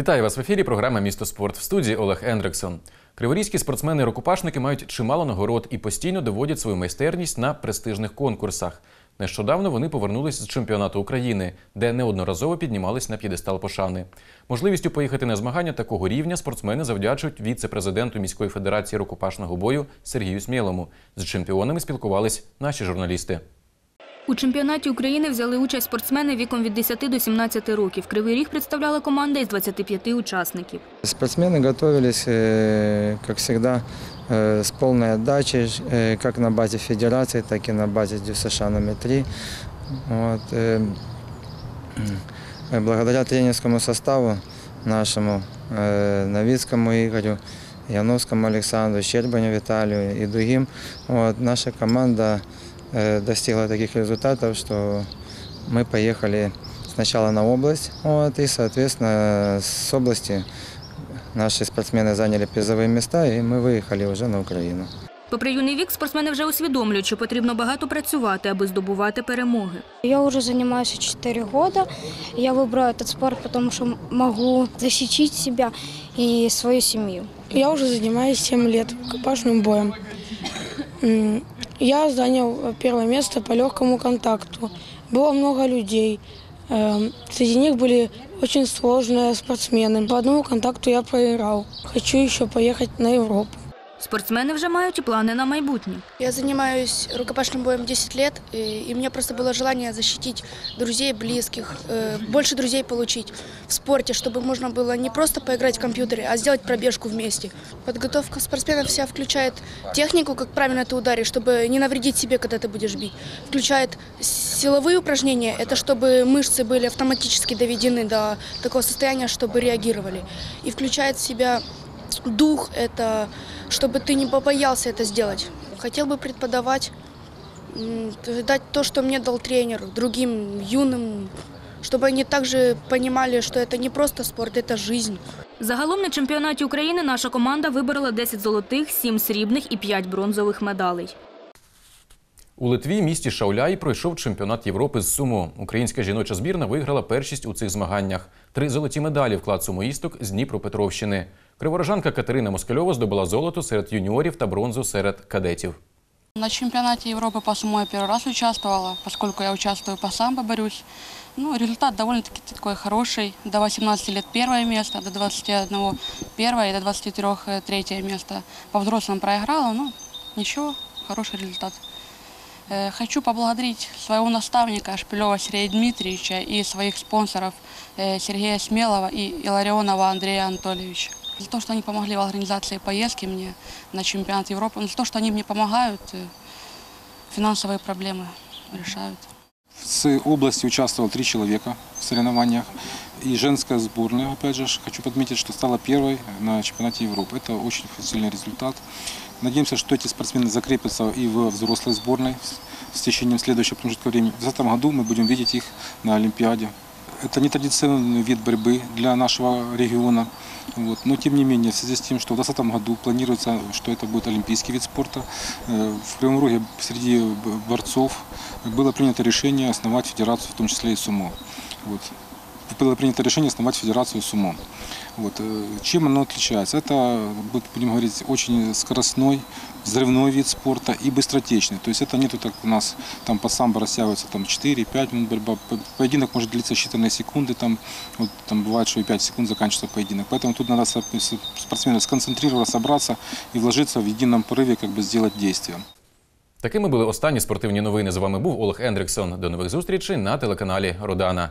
Вітаю вас в ефірі. Програма Місто спорт в студії Олег Ендрексон. Криворізькі спортсмени-рукопашники мають чимало нагород і постійно доводять свою майстерність на престижних конкурсах. Нещодавно вони повернулись з чемпіонату України, де неодноразово піднімались на п'єдестал пошани. Можливістю поїхати на змагання такого рівня спортсмени завдячують віце-президенту міської федерації рукопашного бою Сергію Смілому. З чемпіонами спілкувались наші журналісти. У чемпіонаті України взяли участь спортсмени віком від 10 до 17 років. Кривий Ріг представляла команда із 25 учасників. Спортсмены готовились, э, как всегда, э, с полной отдачей, э, как на базе федерации, так и на базе ДЮСШ номер 3. Вот, э, э, Благодаря тренерскому составу нашему, э, Новицкому Игорю, Яновскому Александру, Щербаню Виталию и другим, вот, наша команда э, достигла таких результатов, что мы поехали сначала на область, вот, и, соответственно, с области наши спортсмены заняли призовые места, и мы выехали уже на Украину. Попри юний вік, спортсмени вже усвідомлюють, що потрібно багато працювати, аби здобувати перемоги. Я уже занимаюсь 4 года. Я выбрала этот спорт, потому что могу защитить себя и свою семью. Я уже занимаюсь 7 лет рукопашным боем. М, Я занял э, первое место по легкому контакту. Было много людей. Эм, Среди них были очень сложные спортсмены. По одному контакту я проиграл. Хочу еще поехать на Европу. Спортсмени вже мають і плани на майбутнє. Я занимаюсь рукопашным боем 10 лет, и, и у меня просто было желание защитить друзей, близких, э, больше друзей получить в спорте, чтобы можно было не просто поиграть в компьютере, а сделать пробежку вместе. Подготовка спортсменов вся включает технику, как правильно ты ударишь, чтобы не навредить себе, когда ты будешь бить. Включает силовые упражнения, это чтобы мышцы были автоматически доведены до такого состояния, чтобы реагировали. И включает в себя дух, это чтобы ты не побоялся это сделать. Хотел бы преподавать, м, т- дать то, что мне дал тренер, другим юным, чтобы они также понимали, что это не просто спорт, это жизнь. Загалом на чемпіонаті України наша команда виборола 10 золотих, 7 срібних і 5 бронзових медалей. У Литві, місті Шауляй, пройшов чемпіонат Європи з сумо. Українська жіноча збірна виграла першість у цих змаганнях. Три золоті медалі вклад сумоїсток з Дніпропетровщини. Криворожанка Катерина Москальова здобула золото серед юніорів та бронзу серед кадетів. На чемпионате Европы по сумо я первый раз участвовала, поскольку я участвую по самбо, борюсь. Ну, результат довольно-таки такой хороший. До 18 лет первое место, до 21 первое и до 23 третье место. По взрослым проиграла, ну, ничего, хороший результат. Э, Хочу поблагодарить своего наставника Шпилева Сергея Дмитриевича и своих спонсоров э, Сергея Смелова и Иларионова Андрея Анатольевича. За то, что они помогли в организации поездки мне на чемпионат Европы, за то, что они мне помогают, э, финансовые проблемы решают. С области участвовало три человека в соревнованиях. И женская сборная, опять же, хочу подметить, что стала первой на чемпионате Европы. Это очень сильный результат. Надеемся, что эти спортсмены закрепятся и в взрослой сборной с течением следующего промежутка времени. В 2020 году мы будем видеть их на Олимпиаде. Это нетрадиционный вид борьбы для нашего региона. Вот. Но тем не менее, в связи с тем, что в 2020 году планируется, что это будет олимпийский вид спорта, э, в Кривом Роге среди борцов было принято решение основать федерацию, в том числе и сумо. Вот. Было принято решение основать федерацию сумо. Вот. э, Чем оно отличается? Это, будет, будем говорить, очень скоростной, взрывной вид спорта и быстротечный. То есть это нету так у нас там по самбо растягивается там 4-5 минут борьба. По- Поединок может длиться считанные секунды, там, вот, там бывает, что и 5 секунд заканчивается поединок. Поэтому тут надо со- с- спортсмену сконцентрироваться, собраться и вложиться в едином порыве, как бы сделать действие. Такими були останні спортивні новини. З вами був Олег Ендриксон. До нових зустрічей на телеканалі Родана.